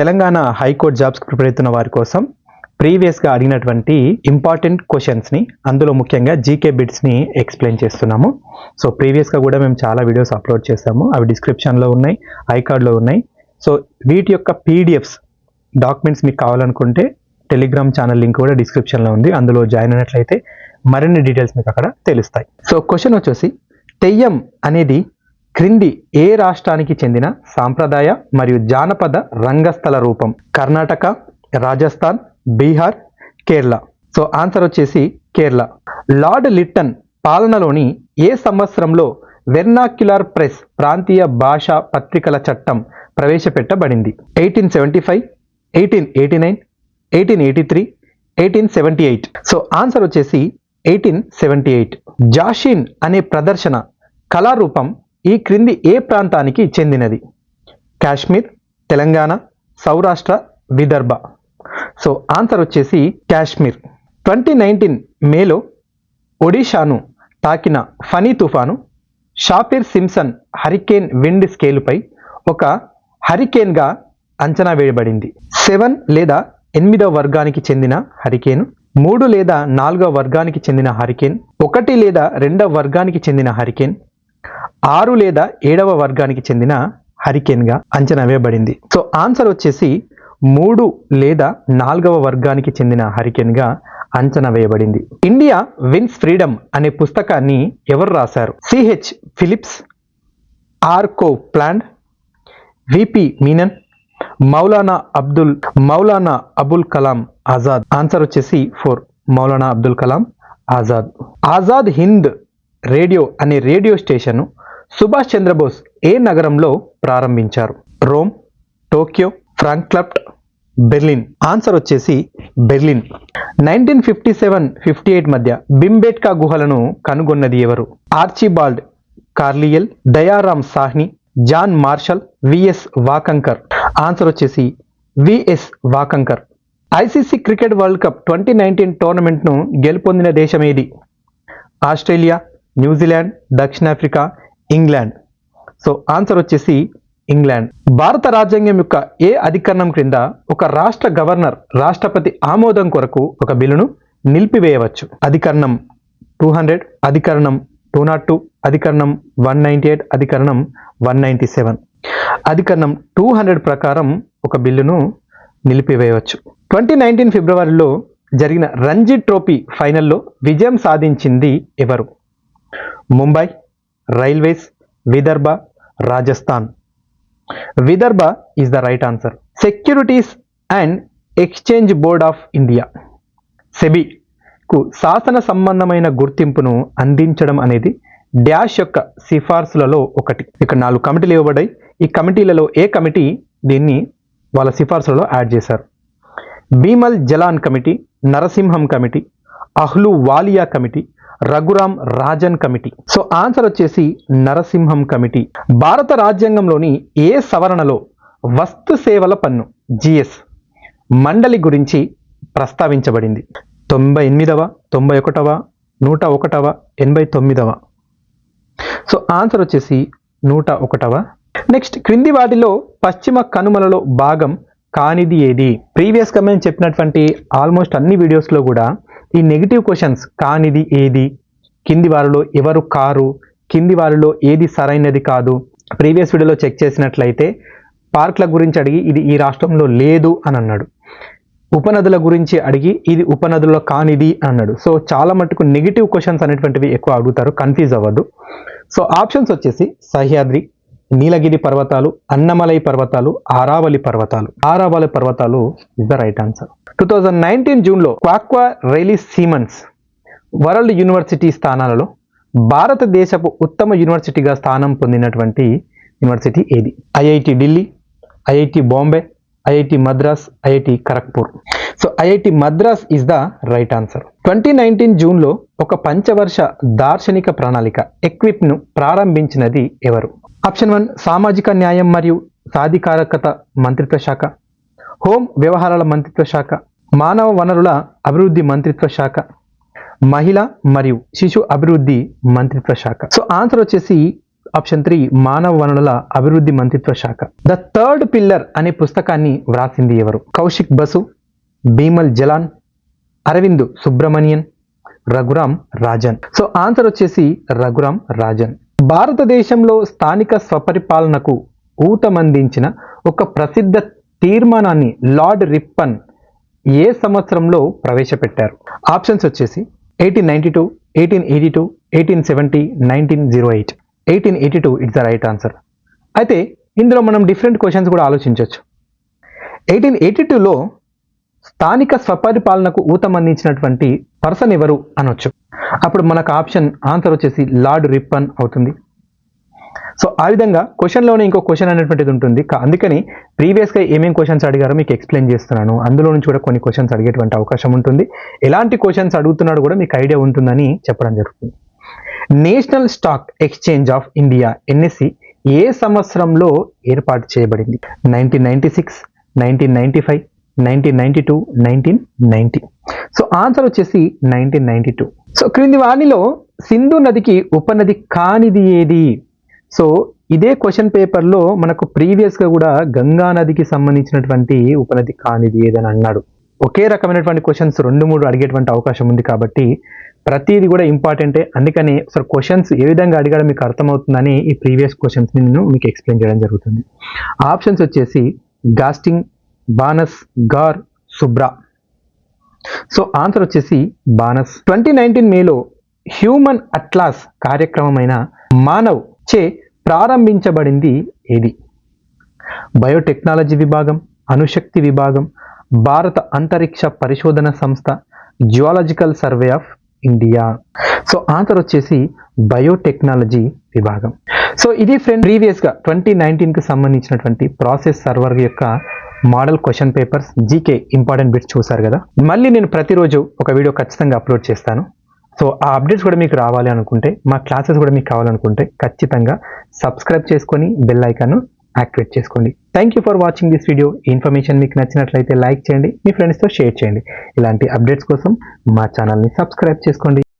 Telangana high court జాబ్స్కి prepare అవుతున్న వారి కోసం ప్రీవియస్గా అడిగినటువంటి ఇంపార్టెంట్ క్వశ్చన్స్ని అందులో ముఖ్యంగా జీకే బిట్స్ని ఎక్స్ప్లెయిన్ చేస్తున్నాము. సో ప్రీవియస్గా కూడా మేము చాలా వీడియోస్ అప్లోడ్ చేస్తాము అవి డిస్క్రిప్షన్లో ఉన్నాయి ఐకార్డ్లో ఉన్నాయి. సో వీటి యొక్క పీడిఎఫ్స్ డాక్యుమెంట్స్ మీకు కావాలనుకుంటే టెలిగ్రామ్ ఛానల్ లింక్ కూడా డిస్క్రిప్షన్లో ఉంది. అందులో జాయిన్ అయినట్లయితే మరిన్ని డీటెయిల్స్ మీకు అక్కడ తెలుస్తాయి. సో క్వశ్చన్ వచ్చేసి తెయ్యం అనేది క్రింది ఏ రాష్ట్రానికి చెందిన సాంప్రదాయ మరియు జానపద రంగస్థల రూపం? కర్ణాటక రాజస్థాన్ బీహార్ కేరళ. సో ఆన్సర్ వచ్చేసి కేరళ. లార్డ్ లిట్టన్ పాలనలోని ఏ సంవత్సరంలో వెర్నాక్యులర్ ప్రెస్ ప్రాంతీయ భాషా పత్రికల చట్టం ప్రవేశపెట్టబడింది? Eighteen seventy five eighteen eighty nine eighteen eighty three eighteen seventy eight. So answer వచ్చేసి ఎయిటీన్ సెవెంటీ ఎయిట్. జాషిన్ అనే ప్రదర్శన కళారూపం ఈ క్రింది ఏ ప్రాంతానికి చెందినది? కాశ్మీర్ తెలంగాణ సౌరాష్ట్ర విదర్భ. సో ఆన్సర్ వచ్చేసి కాశ్మీర్. ట్వంటీ నైన్టీన్ మేలో ఒడిషాను తాకిన ఫనీ తుఫాను షాపిర్ సిమ్సన్ హరికేన్ విండ్ స్కేలుపై ఒక హరికేన్గా అంచనా వేయబడింది. సెవెన్ లేదా ఎనిమిదవ వర్గానికి చెందిన హరికేన్ మూడు లేదా నాలుగవ వర్గానికి చెందిన హరికేన్ ఒకటి లేదా రెండవ వర్గానికి చెందిన హరికేన్ ఆరు లేదా ఏడవ వర్గానికి చెందిన హరికేన్గా అంచనా వేయబడింది. సో ఆన్సర్ వచ్చేసి మూడు లేదా నాలుగవ వర్గానికి చెందిన హరికేన్గా అంచనా వేయబడింది. ఇండియా విన్స్ ఫ్రీడమ్ అనే పుస్తకాన్ని ఎవరు రాశారు? C H Philips R Coupland V P Menon Maulana Abdul Maulana Abul Kalam Azad. Answer వచ్చేసి ఫోర్ మౌలానా అబ్దుల్ కలాం ఆజాద్. ఆజాద్ హింద్ రేడియో అనే రేడియో స్టేషన్ను సుభాష్ చంద్రబోస్ ఏ నగరంలో ప్రారంభించారు? Rome Tokyo Frankfurt Berlin. Answer వచ్చేసి Berlin. Nineteen fifty seven fifty eight మధ్య బింబేట్కా గుహలను కనుగొన్నది ఎవరు? Archibald Carlyle Dayaram Sahni John Marshall V S Wakankar. Answer వచ్చేసి V S Wakankar. ICC cricket world cup twenty nineteen టోర్నమెంట్ను గెలుపొందిన దేశం ఏది? ఆస్ట్రేలియా న్యూజిలాండ్ దక్షిణాఫ్రికా ఇంగ్లాండ్. సో ఆన్సర్ వచ్చేసి ఇంగ్లాండ్. భారత రాజ్యాంగం యొక్క ఏ అధికరణం క్రింద ఒక రాష్ట్ర గవర్నర్ రాష్ట్రపతి ఆమోదం కొరకు ఒక బిల్లును నిలిపివేయవచ్చు? అధికరణం టూ హండ్రెడ్ అధికరణం టూ నాట్ టూ అధికరణం వన్ నైంటీ ఎయిట్ అధికరణం వన్ నైంటీ సెవెన్. అధికరణం టూ హండ్రెడ్ ప్రకారం ఒక బిల్లును నిలిపివేయవచ్చు. ట్వంటీ నైన్టీన్ ఫిబ్రవరిలో జరిగిన రంజీ ట్రోఫీ ఫైనల్లో విజయం సాధించింది ఎవరు? Mumbai railways Vidarbha Rajasthan. Vidarbha is the right answer securities and exchange board of India సెబీకు శాసన సంబంధమైన గుర్తింపును అందించడం అనేది డాష్ యొక్క సిఫార్సులలో ఒకటి. ఇక్కడ నాలుగు కమిటీలు ఇవ్వబడ్డాయి. ఈ కమిటీలలో ఏ కమిటీ దీన్ని వాళ్ళ సిఫార్సులలో యాడ్ చేశారు? Bimal Jalan committee Narasimham committee Ahluwalia committee Raghuram Rajan committee. So answer వచ్చేసి నరసింహం కమిటీ. భారత రాజ్యాంగంలోని ఏ సవరణలో వస్తు సేవల పన్ను జిఎస్ మండలి గురించి ప్రస్తావించబడింది? తొంభై ఎనిమిదవ తొంభై ఒకటవ నూట ఒకటవ ఎనభై తొమ్మిదవ. సో ఆన్సర్ వచ్చేసి నూట ఒకటవ. నెక్స్ట్ క్రింది వాటిలో పశ్చిమ కనుమలలో భాగం కానిది ఏది? ప్రీవియస్గా మేము చెప్పినటువంటి ఆల్మోస్ట్ అన్ని వీడియోస్లో కూడా ఈ నెగిటివ్ క్వశ్చన్స్ కానిది ఏది? కింది వారిలో ఎవరు కారు? కింది వారిలో ఏది సరైనది కాదు? ప్రీవియస్ వీడియోలో చెక్ చేసినట్లయితే పార్క్ల గురించి అడిగి ఇది ఈ రాష్ట్రంలో లేదు అని అన్నాడు. ఉపనదుల గురించి అడిగి ఇది ఉపనదుల్లో కానిది అన్నాడు. సో చాలా మటుకు నెగిటివ్ క్వశ్చన్స్ అనేటువంటివి ఎక్కువ అడుగుతారు. కన్ఫ్యూజ్ అవ్వద్దు. సో ఆప్షన్స్ వచ్చేసి సహ్యాద్రి నీలగిరి పర్వతాలు అన్నమలై పర్వతాలు ఆరావళి పర్వతాలు. ఆరావళి పర్వతాలు is the right answer two thousand nineteen జూన్లో క్వాక్వా రైలీ సీమన్స్ వరల్డ్ యూనివర్సిటీ స్థానాలలో భారతదేశపు ఉత్తమ యూనివర్సిటీగా స్థానం పొందినటువంటి యూనివర్సిటీ ఏది? IIT Delhi IIT Bombay IIT Madras IIT Kharagpur. So IIT Madras is the right answer twenty nineteen జూన్లో ఒక పంచవర్ష దార్శనిక ప్రణాళిక ఎక్విప్ను ప్రారంభించినది ఎవరు? ఆప్షన్ వన్ సామాజిక న్యాయం మరియు సాధికారకత మంత్రిత్వ శాఖ హోం వ్యవహారాల మంత్రిత్వ శాఖ మానవ వనరుల అభివృద్ధి మంత్రిత్వ శాఖ మహిళ మరియు శిశు అభివృద్ధి మంత్రిత్వ శాఖ. సో ఆన్సర్ వచ్చేసి ఆప్షన్ త్రీ మానవ వనరుల అభివృద్ధి మంత్రిత్వ శాఖ. ద థర్డ్ పిల్లర్ అనే పుస్తకాన్ని వ్రాసింది ఎవరు? కౌశిక్ బసు భీమల్ జలాన్ అరవింద్ సుబ్రమణియన్ రఘురామ్ రాజన్. సో ఆన్సర్ వచ్చేసి రఘురామ్ రాజన్. భారతదేశంలో స్థానిక స్వపరిపాలనకు ఊతమందించిన ఒక ప్రసిద్ధ తీర్మానాన్ని లార్డ్ రిప్పన్ ఏ సంవత్సరంలో ప్రవేశపెట్టారు? ఆప్షన్స్ వచ్చేసి eighteen ninety two eighteen eighty two eighteen seventy nineteen zero eight. Eighteen eighty two it's the right answer అయితే ఇందులో మనం డిఫరెంట్ క్వశ్చన్స్ కూడా ఆలోచించవచ్చు ఎయిటీన్ ఎయిటీ టూలో స్థానిక స్వపరిపాలనకు ఊతం అందించినటువంటి పర్సన్ ఎవరు అనొచ్చు. అప్పుడు మనకు ఆప్షన్ ఆన్సర్ వచ్చేసి లార్డ్ రిప్పన్ అవుతుంది. సో ఆ విధంగా క్వశ్చన్లోనే ఇంకో క్వశ్చన్ అనేటువంటిది ఉంటుంది. అందుకని ప్రీవియస్గా ఏమేం క్వశ్చన్స్ అడిగారో మీకు ఎక్స్ప్లెయిన్ చేస్తున్నాను. అందులో నుంచి కూడా కొన్ని క్వశ్చన్స్ అడిగేటువంటి అవకాశం ఉంటుంది. ఎలాంటి క్వశ్చన్స్ అడుగుతున్నాడు కూడా మీకు ఐడియా ఉంటుందని చెప్పడం జరుగుతుంది. National stock exchange of India NSC ఏ సంవత్సరంలో ఏర్పాటు చేయబడింది? Nineteen ninety six nineteen ninety five nineteen ninety two nineteen ninety so answer వచ్చేసి నైన్టీన్ నైన్టీ టూ సో క్రింది వాణిలో సింధు నదికి ఉపనది కానిది ఏది? సో ఇదే క్వశ్చన్ పేపర్లో మనకు ప్రీవియస్గా కూడా గంగా నదికి సంబంధించినటువంటి ఉపనది కానిది ఏదని అన్నాడు. ఒకే రకమైనటువంటి క్వశ్చన్స్ రెండు మూడు అడిగేటువంటి అవకాశం ఉంది కాబట్టి ప్రతిది కూడా ఇంపార్టెంటే అందుకని సార్ క్వశ్చన్స్ ఏ విధంగా అడిగాడో మీకు అర్థమవుతుందని ఈ ప్రీవియస్ క్వశ్చన్స్ని నేను మీకు ఎక్స్ప్లెయిన్ చేయడం జరుగుతుంది. ఆప్షన్స్ వచ్చేసి గాస్టింగ్ బానస్ గార్ సుబ్రా సో ఆన్సర్ వచ్చేసి బానస్ ట్వంటీ నైన్టీన్ మేలో హ్యూమన్ అట్లాస్ కార్యక్రమమైన మానవ్ చే ప్రారంభించబడింది ఏది? బయోటెక్నాలజీ విభాగం అణుశక్తి విభాగం భారత అంతరిక్ష పరిశోధన సంస్థ geological survey of India. So answer వచ్చేసి బయోటెక్నాలజీ విభాగం. సో ఇది ఫ్రెండ్ ప్రీవియస్గా ట్వంటీ నైన్టీన్కి సంబంధించినటువంటి ప్రాసెస్ సర్వర్ యొక్క model question papers GK important bits చూసారు కదా? మళ్ళీ నేను ప్రతిరోజు ఒక వీడియో ఖచ్చితంగా అప్లోడ్ చేస్తాను. సో ఆ అప్డేట్స్ కూడా మీకు రావాలి అనుకుంటే మా క్లాసెస్ కూడా మీకు కావాలనుకుంటే ఖచ్చితంగా సబ్స్క్రైబ్ చేసుకొని బెల్ ఐకాన్ను యాక్టివేట్ చేసుకోండి. Thank you for watching this video information మీకు నచ్చినట్లయితే లైక్ చేయండి మీ ఫ్రెండ్స్తో షేర్ చేయండి. ఇలాంటి అప్డేట్స్ కోసం మా ఛానల్ని సబ్స్క్రైబ్ చేసుకోండి.